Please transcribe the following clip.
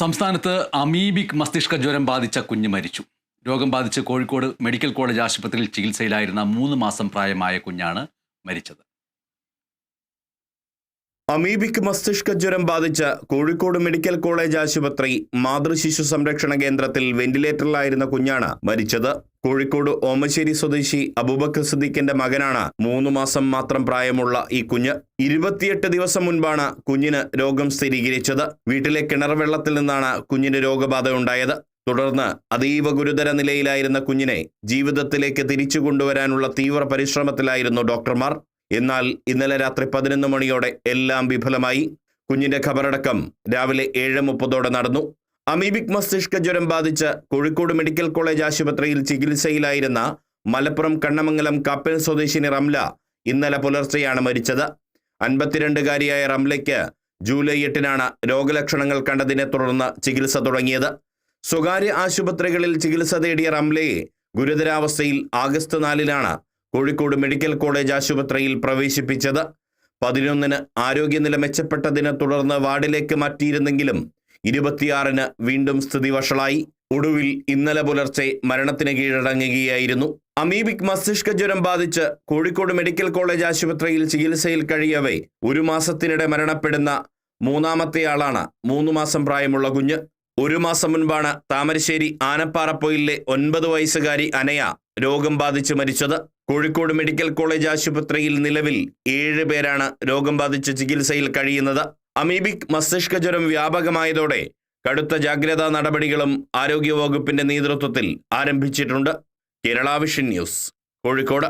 സംസ്ഥാനത്ത് അമീബിക് മസ്തിഷ്ക ജ്വരം ബാധിച്ച കുഞ്ഞ് മരിച്ചു. രോഗം ബാധിച്ച് കോഴിക്കോട് മെഡിക്കൽ കോളേജ് ആശുപത്രിയിൽ ചികിത്സയിലായിരുന്ന മൂന്ന് മാസം പ്രായമായ കുഞ്ഞാണ് മരിച്ചത്. അമീബിക് മസ്തിഷ്ക ജ്വരം ബാധിച്ച കോഴിക്കോട് മെഡിക്കൽ കോളേജ് ആശുപത്രി മാതൃശിശു സംരക്ഷണ കേന്ദ്രത്തിൽ വെന്റിലേറ്ററിലായിരുന്ന കുഞ്ഞാണ് മരിച്ചത്. കോഴിക്കോട് ഓമശ്ശേരി സ്വദേശി അബൂബക്കർ സിദ്ദിഖിന്റെ മകനാണ് മൂന്ന് മാസം മാത്രം പ്രായമുള്ള ഈ കുഞ്ഞ്. ഇരുപത്തിയെട്ട് ദിവസം മുൻപാണ് കുഞ്ഞിന് രോഗം സ്ഥിരീകരിച്ചത്. വീട്ടിലെ കിണർ വെള്ളത്തിൽ നിന്നാണ് കുഞ്ഞിന് രോഗബാധ ഉണ്ടായത്. തുടർന്ന് അതീവ ഗുരുതര നിലയിലായിരുന്ന കുഞ്ഞിനെ ജീവിതത്തിലേക്ക് തിരിച്ചു കൊണ്ടുവരാനുള്ള തീവ്ര പരിശ്രമത്തിലായിരുന്നു ഡോക്ടർമാർ. എന്നാൽ ഇന്നലെ രാത്രി പതിനൊന്ന് മണിയോടെ എല്ലാം വിഫലമായി. കുഞ്ഞിന്റെ ഖബറടക്കം രാവിലെ ഏഴ് മുപ്പതോടെ നടന്നു. അമീബിക് മസ്തിഷ്ക ജ്വരം ബാധിച്ച് കോഴിക്കോട് മെഡിക്കൽ കോളേജ് ആശുപത്രിയിൽ ചികിത്സയിലായിരുന്ന മലപ്പുറം കണ്ണമംഗലം കപ്പൽ സ്വദേശിനി റംല ഇന്നലെ പുലർച്ചെയാണ് മരിച്ചത്. അൻപത്തിരണ്ടുകാരിയായ റംലയ്ക്ക് ജൂലൈ എട്ടിനാണ് രോഗലക്ഷണങ്ങൾ കണ്ടതിനെ തുടർന്ന് ചികിത്സ തുടങ്ങിയത്. സ്വകാര്യ ആശുപത്രികളിൽ ചികിത്സ തേടിയ റംലയെ ഗുരുതരാവസ്ഥയിൽ ആഗസ്റ്റ് നാലിനാണ് കോഴിക്കോട് മെഡിക്കൽ കോളേജ് ആശുപത്രിയിൽ പ്രവേശിപ്പിച്ചത്. പതിനൊന്നിന് ആരോഗ്യനില മെച്ചപ്പെട്ടതിനെ തുടർന്ന് വാർഡിലേക്ക് മാറ്റിയിരുന്നെങ്കിലും ഇരുപത്തിയാറിന് വീണ്ടും സ്ഥിതി വഷളായി. ഒടുവിൽ ഇന്നലെ പുലർച്ചെ മരണത്തിന് കീഴടങ്ങുകയായിരുന്നു. അമീബിക് മസ്തിഷ്ക ജ്വരം ബാധിച്ച് കോഴിക്കോട് മെഡിക്കൽ കോളേജ് ആശുപത്രിയിൽ ചികിത്സയിൽ കഴിയവേ ഒരു മാസത്തിനിടെ മരണപ്പെടുന്ന മൂന്നാമത്തെ ആളാണ് മൂന്നു മാസം പ്രായമുള്ള കുഞ്ഞ്. ഒരു മാസം മുൻപാണ് താമരശ്ശേരി ആനപ്പാറപ്പൊയിലെ ഒൻപത് വയസ്സുകാരി അനയ രോഗം ബാധിച്ച് മരിച്ചത്. കോഴിക്കോട് മെഡിക്കൽ കോളേജ് ആശുപത്രിയിൽ നിലവിൽ ഏഴ് പേരാണ് രോഗം ബാധിച്ച് ചികിത്സയിൽ കഴിയുന്നത്. അമീബിക് മസ്തിഷ്ക ജ്വരം വ്യാപകമായതോടെ കടുത്ത ജാഗ്രതാ നടപടികളും ആരോഗ്യവകുപ്പിന്റെ നേതൃത്വത്തിൽ ആരംഭിച്ചിട്ടുണ്ട്. Kerala vision news Kozhikode.